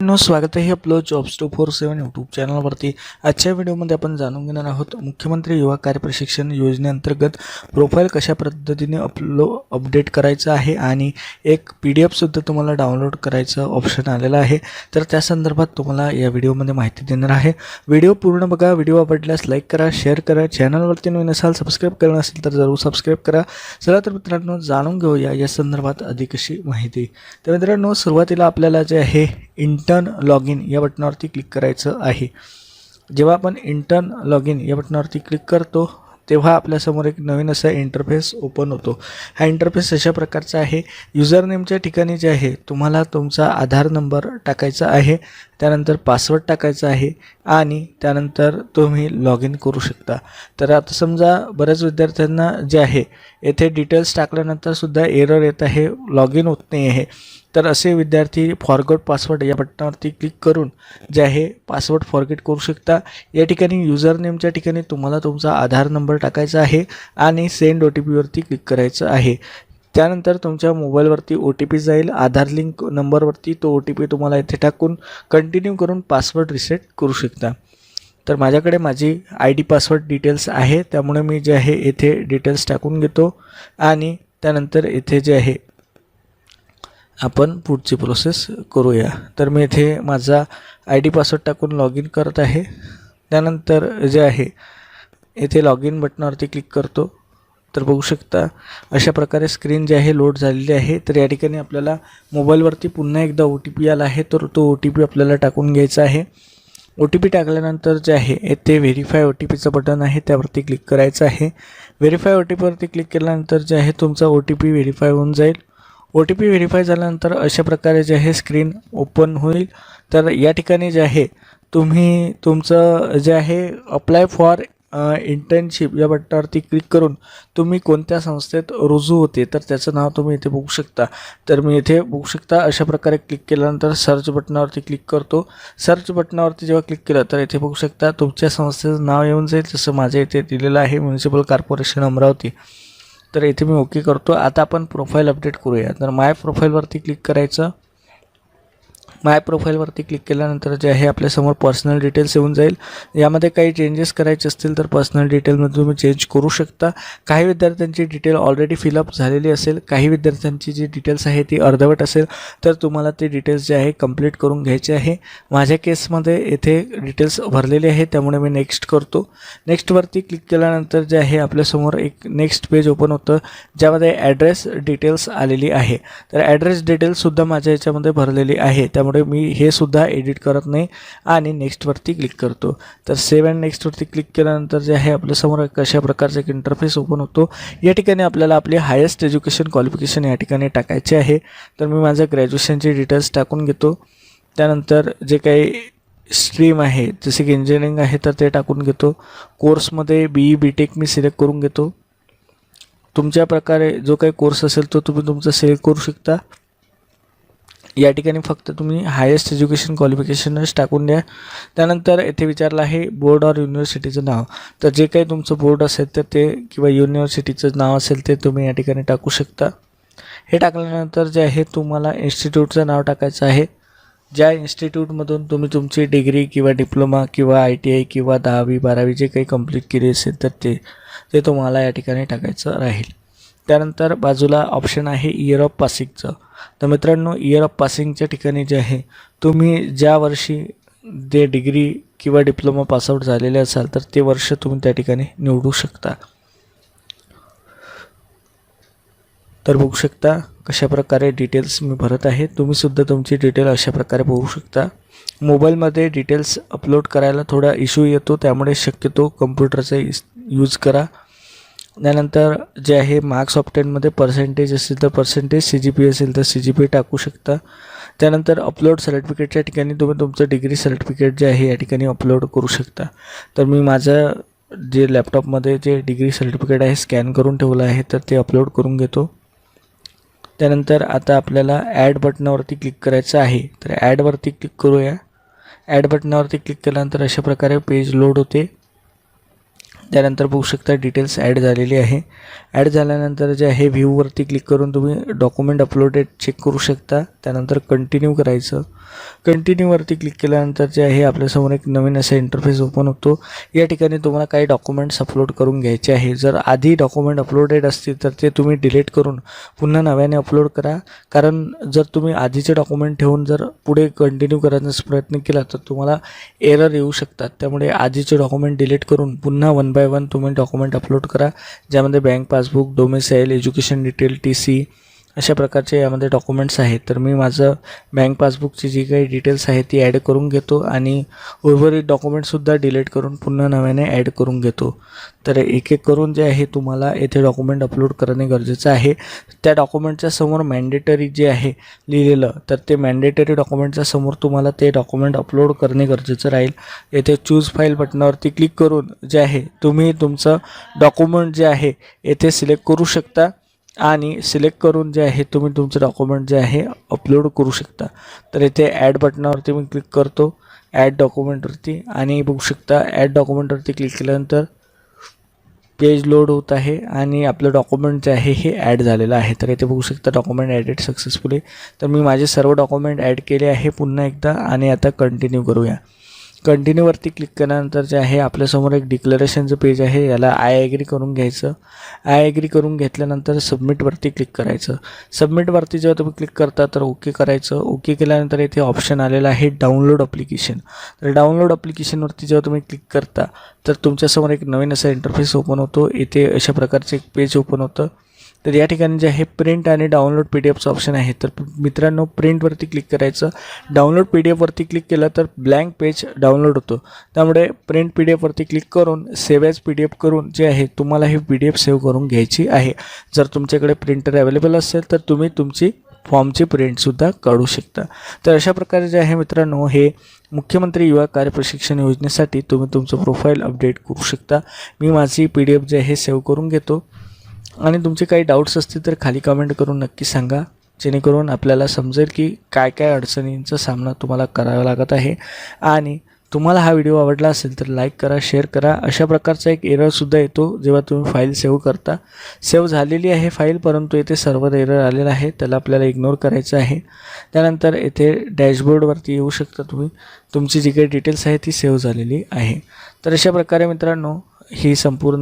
No स्वागत आहे आपलं jobs two four seven YouTube चॅनलवरती. आजच्या व्हिडिओमध्ये आपण जाणून घेणार आहोत मुख्यमंत्री युवा कार्य प्रशिक्षण योजनेअंतर्गत प्रोफाईल कशा पद्धतीने अपलो अपडेट करायचं आहे आणि एक पी डी एफसुद्धा तुम्हाला डाउनलोड करायचं ऑप्शन आलेलं आहे. तर त्या संदर्भात तुम्हाला या व्हिडिओमध्ये माहिती देणार आहे. व्हिडिओ पूर्ण बघा व्हिडिओ आवडल्यास लाईक करा शेअर करा. चॅनलवरती नवीन असाल सबस्क्राईब करणं असेल तर जरूर सबस्क्राईब करा. चला तर मित्रांनो जाणून घेऊया या संदर्भात अधिक अशी माहिती. तर मित्रांनो सुरुवातीला आपल्याला जे आहे इंटर्न लॉग इन या बटनावरती क्लिक करायचं आहे. जेव्हा आपण इंटर्न लॉग इन या बटनावरती क्लिक करतो तेव्हा आपल्यासमोर एक नवीन असा इंटरफेस ओपन होतो. हा इंटरफेस अशा प्रकारचा आहे. युजर नेमच्या ठिकाणी जे आहे तुम्हाला तुमचा आधार नंबर टाकायचा आहे त्यानंतर पासवर्ड टाकायचा आहे आणि त्यानंतर तुम्ही लॉग इन करू शकता. तर आता समजा बऱ्याच विद्यार्थ्यांना जे आहे येथे डिटेल्स टाकल्यानंतरसुद्धा एरर येत आहे लॉग इन होत नाही आहे तर असे विद्यार्थी फॉरगॉट पासवर्ड या बटनावरती क्लिक करून जे आहे पासवर्ड फॉरगेट करू शकता. या ठिकाणी युजर नेमच्या ठिकाणी तुम्हाला तुमचा आधार नंबर टाकायचा आहे आणि सेंड ओ टी पीवरती क्लिक करायचं आहे. त्यानंतर तुमच्या मोबाईलवरती ओ टी पी जाईल. आधार लिंक नंबरवरती तो ओ टी पी तुम्हाला इथे टाकून कंटिन्यू करून पासवर्ड रिसेट करू शकता. तर माझ्याकडे माझी आय डी पासवर्ड डिटेल्स आहे. त्यामुळे मी जे आहे येथे डिटेल्स टाकून घेतो आणि त्यानंतर येथे जे आहे आपण पुढची प्रोसेस करूया. तर मी इथे माझा आय डी पासवर्ड टाकून लॉग इन करत आहे. त्यानंतर जे आहे येथे लॉग इन बटनावरती क्लिक करतो. तर बघू शकता अशा प्रकारे स्क्रीन जे आहे लोड झालेली आहे. तर या ठिकाणी आपल्याला मोबाईलवरती पुन्हा एकदा ओ टी पी आला आहे. तर तो ओ टी पी आपल्याला टाकून घ्यायचा आहे. ओ टी पी टाकल्यानंतर जे आहे ते व्हेरीफाय ओ टी पीचं बटन आहे त्यावरती क्लिक करायचं आहे. व्हेरीफाय ओ टी पीवरती क्लिक केल्यानंतर जे आहे तुमचा ओ टी पी व्हेरीफाय होऊन जाईल. ओ टी पी व्हेरीफाय झाल्यानंतर अशा प्रकारे जे आहे स्क्रीन ओपन होईल. तर या ठिकाणी जे आहे तुम्ही तुमचं जे आहे अप्लाय फॉर इंटर्नशिप या बटनावरती क्लिक करून तुम्ही कोणत्या संस्थेत रुजू होते तर त्याचं नाव तुम्ही इथे बघू शकता. तर मी इथे बघू शकता अशा प्रकारे क्लिक केल्यानंतर सर्च बटनावरती क्लिक करतो. सर्च बटनावरती जेव्हा क्लिक केलं तर इथे बघू शकता तुमच्या संस्थेचं नाव येऊन जाईल जसं माझ्या इथे दिलेलं आहे म्युन्सिपल कॉर्पोरेशन अमरावती. तर इथे मी ओके करतो. आता आपण प्रोफाईल अपडेट करूया. तर माय प्रोफाईलवरती क्लिक करायचं. माय प्रोफाईलवरती क्लिक केल्यानंतर जे आहे आपल्यासमोर पर्सनल डिटेल्स येऊन जाईल. यामध्ये काही चेंजेस करायचे असतील तर पर्सनल डिटेलमध्ये तुम्ही चेंज करू शकता. काही विद्यार्थ्यांची डिटेल ऑलरेडी फिलअप झालेली असेल. काही विद्यार्थ्यांची जी डिटेल्स आहे ती अर्धवट असेल. तर तुम्हाला ते डिटेल्स जे आहे कंप्लीट करून घ्यायचे आहे. माझ्या केसमध्ये येथे डिटेल्स भरलेले आहे त्यामुळे मी नेक्स्ट करतो. नेक्स्टवरती क्लिक केल्यानंतर जे आहे आपल्यासमोर एक नेक्स्ट पेज ओपन होतं ज्यामध्ये ॲड्रेस डिटेल्स आलेली आहे. तर ॲड्रेस डिटेल्ससुद्धा माझ्या याच्यामध्ये भरलेली आहे. त्यामुळे त्यामुळे मी हे सुद्धा एडिट करत नाही आणि नेक्स्टवरती क्लिक करतो. तर सेव्ह अँड नेक्स्टवरती क्लिक केल्यानंतर जे आहे आपल्यासमोर कशा प्रकारचा एक इंटरफेस ओपन होतो. या ठिकाणी आपल्याला आपली हायेस्ट एज्युकेशन क्वालिफिकेशन या ठिकाणी टाकायचे आहे. तर मी माझ्या ग्रॅज्युएशनचे डिटेल्स टाकून घेतो. त्यानंतर जे काही स्ट्रीम आहे जसे की इंजिनिअरिंग आहे तर ते टाकून घेतो. कोर्समध्ये बी ई बी टेक मी सिलेक्ट करून घेतो. तुमच्या प्रकारे जो काही कोर्स असेल तो तुम्ही तुमचा सिलेक्ट करू शकता. या ठिकाणी फक्त तुम्ही हायेस्ट एज्युकेशन क्वालिफिकेशनच टाकून द्या. त्यानंतर येथे विचारलं आहे बोर्ड ऑर युनिव्हर्सिटीचं नाव? तर जे काही तुमचं बोर्ड असेल तर ते किंवा युनिव्हर्सिटीचं नाव असेल ते तुम्ही या ठिकाणी टाकू शकता. हे टाकल्यानंतर जे आहे तुम्हाला इन्स्टिट्यूटचं नाव टाकायचं आहे. ज्या इन्स्टिट्यूटमधून तुम्ही तुमची डिग्री किंवा डिप्लोमा किंवा आय टी आय किंवा दहावी बारावी जे काही कंप्लीट केली असेल तर ते ते तुम्हाला या ठिकाणी टाकायचं राहील. त्यानंतर बाजूला ऑप्शन आहे इयर ऑफ पासिंगचं तर मित्रांनो इयर ऑफ पासिंगच्या ठिकाणी जे आहे तुम्ही ज्या वर्षी जे डिग्री किंवा डिप्लोमा पासआउट झालेले असाल तर ते वर्ष तुम्ही त्या ठिकाणी निवडू शकता. तर बघू शकता कशा प्रकारे डिटेल्स मी भरत आहे. तुम्हीसुद्धा तुमची डिटेल अशा प्रकारे बघू शकता. मोबाईलमध्ये डिटेल्स अपलोड करायला थोडा इश्यू येतो त्यामुळे शक्यतो कम्प्युटरचा यूज करा. त्यानंतर जे आहे मार्क्स ऑप्टेनमध्ये पर्सेंटेज असेल तर पर्सेंटेज सी जी पी असेल तर सी जी पी टाकू शकता. त्यानंतर अपलोड सर्टिफिकेटच्या ठिकाणी तुम्ही तुमचं डिग्री सर्टिफिकेट जे आहे या ठिकाणी अपलोड करू शकता. तर मी माझं जे लॅपटॉपमध्ये जे डिग्री सर्टिफिकेट आहे स्कॅन करून ठेवलं आहे तर ते अपलोड करून घेतो. त्यानंतर आता आपल्याला ॲड बटनावरती क्लिक करायचं आहे. तर ॲडवरती क्लिक करूया. ॲड बटनावरती क्लिक केल्यानंतर अशा प्रकारे पेज लोड होते. त्यानंतर बघू शकता डिटेल्स ॲड झालेली आहे. ॲड झाल्यानंतर जे आहे व्ह्यूवरती क्लिक करून तुम्ही डॉक्युमेंट अपलोडेड चेक करू शकता. त्यानंतर कंटिन्यू करायचं. कंटिन्यूवरती क्लिक केल्यानंतर जे आहे आपल्यासमोर एक नवीन असा इंटरफेस ओपन होतो. या ठिकाणी तुम्हाला काही डॉक्युमेंट्स अपलोड करून घ्यायचे आहे. जर आधी डॉक्युमेंट अपलोडेड असतील तर ते तुम्ही डिलीट करून पुन्हा नव्याने अपलोड करा. कारण जर तुम्ही आधीचे डॉक्युमेंट ठेवून जर पुढे कंटिन्यू करण्याचा प्रयत्न केला तर तुम्हाला एरर येऊ शकतात. त्यामुळे आधीचे डॉक्युमेंट डिलीट करून पुन्हा वन बाय वन तुम्ही डॉक्युमेंट अपलोड करा ज्यामध्ये bank passbook domicile education detail T C अशा प्रकारचे यामध्ये डॉक्युमेंट्स आहेत. तर मी माझं बँक पासबुकची जी काही डिटेल्स आहे ती ॲड करून घेतो आणि उर्वरित डॉक्युमेंटसुद्धा डिलीट करून पुन्हा नव्याने ॲड करून घेतो. तर एक एक करून जे आहे तुम्हाला येथे डॉक्युमेंट अपलोड करणे गरजेचं आहे. त्या डॉक्युमेंटच्या समोर मॅन्डेटरी जे आहे लिहिलेलं तर ते मॅन्डेटरी डॉक्युमेंटच्या समोर तुम्हाला ते डॉक्युमेंट अपलोड करणे गरजेचं राहील. येथे चूज फाईल बटनावरती क्लिक करून जे आहे तुम्ही तुमचं डॉक्युमेंट जे आहे येथे सिलेक्ट करू शकता. आणि सिलेक्ट करून जे आहे तुम्ही तुमचं डॉक्युमेंट जे आहे अपलोड करू शकता. तर इथे ॲड बटनावरती मी क्लिक करतो ॲड डॉक्युमेंटवरती आणि बघू शकता ॲड डॉक्युमेंटवरती क्लिक केल्यानंतर पेज लोड होत आहे आणि आपलं डॉक्युमेंट जे आहे हे ॲड झालेलं आहे. तर इथे बघू शकता डॉक्युमेंट ॲडेड सक्सेसफुली तर मी माझे सर्व डॉक्युमेंट ॲड केले आहे पुन्हा एकदा आणि आता कंटिन्यू करूया. कंटिन्यूवरती क्लिक केल्यानंतर जे आहे आपल्यासमोर एक डिक्लरेशनचं पेज आहे. याला आय ॲग्री करून घ्यायचं. आय ॲग्री करून घेतल्यानंतर सबमिटवरती क्लिक करायचं. सबमिटवरती जेव्हा तुम्ही क्लिक करता तर ओके करायचं. ओके केल्यानंतर इथे ऑप्शन आलेलं आहे डाउनलोड अप्लिकेशन तर डाउनलोड अप्लिकेशनवरती जेव्हा तुम्ही क्लिक करता तर तुमच्यासमोर एक नवीन असा इंटरफेस ओपन होतो. इथे अशा प्रकारचे एक पेज ओपन होतं. तर या ठिकाणी जे आहे प्रिंट आणि डाउनलोड पी डी एफचं ऑप्शन आहे. तर मित्रांनो प्रिंटवरती क्लिक करायचं. डाउनलोड पी डी एफवरती क्लिक केलं तर ब्लँक पेज डाउनलोड होतो. त्यामुळे प्रिंट पी डी एफवरती क्लिक करून save as P D F करून जे आहे तुम्हाला ही पी डी एफ सेव्ह करून घ्यायची आहे. जर तुमच्याकडे प्रिंटर अवेलेबल असेल तर तुम्ही तुमची फॉर्मची प्रिंटसुद्धा काढू शकता. तर अशा प्रकारे जे आहे मित्रांनो हे मुख्यमंत्री युवा कार्य प्रशिक्षण योजनेसाठी तुम्ही तुमचं प्रोफाईल अपडेट करू शकता. मी माझी पी डी एफ जे आहे सेव्ह करून घेतो. आणि तुमचे काही डाऊट्स असतील तर खाली कमेंट करून नक्की सांगा. जेणेकरून आपल्याला समजेल की काय काय अडचणींचा सामना तुम्हाला करावा लागत आहे. आणि तुम्हाला हा व्हिडिओ आवडला असेल तर लाईक करा शेअर करा. अशा प्रकारचा एक एररसुद्धा येतो जेव्हा तुम्ही फाईल सेव्ह करता. सेव्ह झालेली आहे फाईल परंतु येथे सर्व्हर एरर आलेला आहे. त्याला आपल्याला इग्नोर करायचं आहे. त्यानंतर येथे डॅशबोर्डवरती येऊ शकता तुम्ही. तुमची जी काही डिटेल्स आहे ती सेव्ह झालेली आहे. तर अशा प्रकारे मित्रांनो ही संपूर्ण